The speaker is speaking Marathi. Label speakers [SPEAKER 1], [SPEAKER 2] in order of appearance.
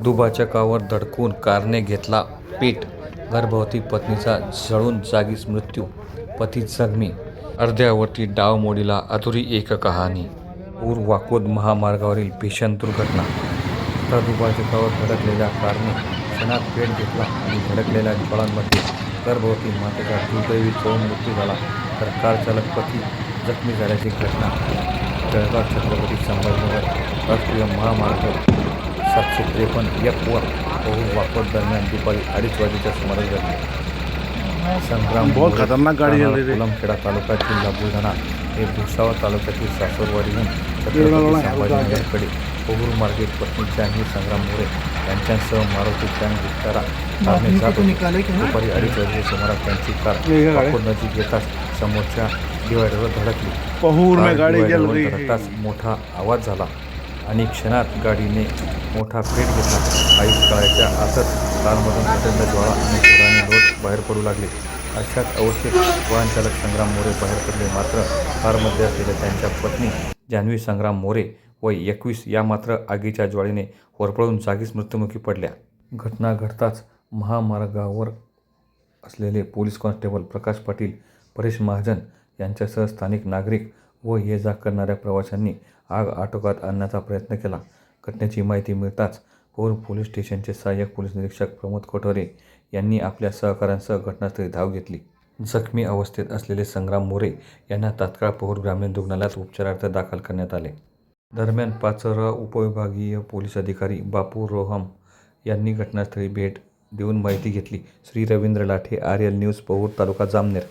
[SPEAKER 1] दुभाजकावर धडकून कारने घेतला पेट गर्भवती पत्नीचा जळून जागीच मृत्यू. पती जखमी. अर्ध्यावरती डाव मोडीला अधुरी एक कहाणी. पूर वाकोद महामार्गावरील भीषण दुर्घटना. तर दुभाजकावर धडकलेल्या कारने क्षणात पेट घेतला आणि धडकलेल्या ज्वाळांमध्ये गर्भवती मातेचा दुर्दैवी जळून मृत्यू झाला. तर कार चालक पती जखमी झाल्याची घटना. जळगाव छत्रपती संभाजीनगर राष्ट्रीय महामार्ग सातशे त्रेपन्न एफ वर बहु वापर दरम्यान दुपारी अडीच वाजेच्या सुमारास घडली. संग्राम
[SPEAKER 2] बहुत खतरनाक गाडी.
[SPEAKER 1] कुलमखेडा तालुका जिल्हा बुलढाणा हे भुसावळ तालुक्यातील सासरवाडीहून छत्रपती संभाजीनगरकडे पोहूर मार्गे पत्नी जानवी संग्राम मोरे यांच्यासह मारुती विस्तारा जात दुपारी अडीच वाजेच्या सुमारास त्यांची कार नजीक येताच समोरच्या डिवायडरवर धडकली.
[SPEAKER 2] पहूर गाड़ी है
[SPEAKER 1] धडकताच मोठा आवाज झाला. आणि क्षणात गाडीने मोठा पेट घेतला. काही काळाच्या आतच कारमधून प्रचंड ज्वाळा आणि धुराने लोट बाहेर पडू लागले. अशाच अवस्थेत वाहनचालक संग्राम मोरे बाहेर पडले. मात्र कारमध्ये असलेल्या त्यांच्या पत्नी जान्हवी संग्राम मोरे वय एकवीस या मात्र आगीच्या ज्वाळीने होरपळून जागीच मृत्युमुखी पडल्या. घटना घडताच महामार्गावर असलेले पोलीस कॉन्स्टेबल प्रकाश पाटील परेश महाजन यांच्यासह स्थानिक नागरिक व ये जा करणाऱ्या प्रवाशांनी आग आटोक्यात आणण्याचा प्रयत्न केला. घटनेची माहिती मिळताच पूर पोलीस स्टेशनचे सहाय्यक पोलीस निरीक्षक प्रमोद कोठवरे यांनी आपल्या सहकाऱ्यांसह घटनास्थळी धाव घेतली. जखमी अवस्थेत असलेले संग्राम मोरे यांना तात्काळ पौर ग्रामीण रुग्णालयात उपचारार्थ दाखल करण्यात आले. दरम्यान पाचोरा उपविभागीय पोलीस अधिकारी बापू रोहम यांनी घटनास्थळी भेट देऊन माहिती घेतली. Shri Ravindra Lathe R L news Pahur taluka Jamner.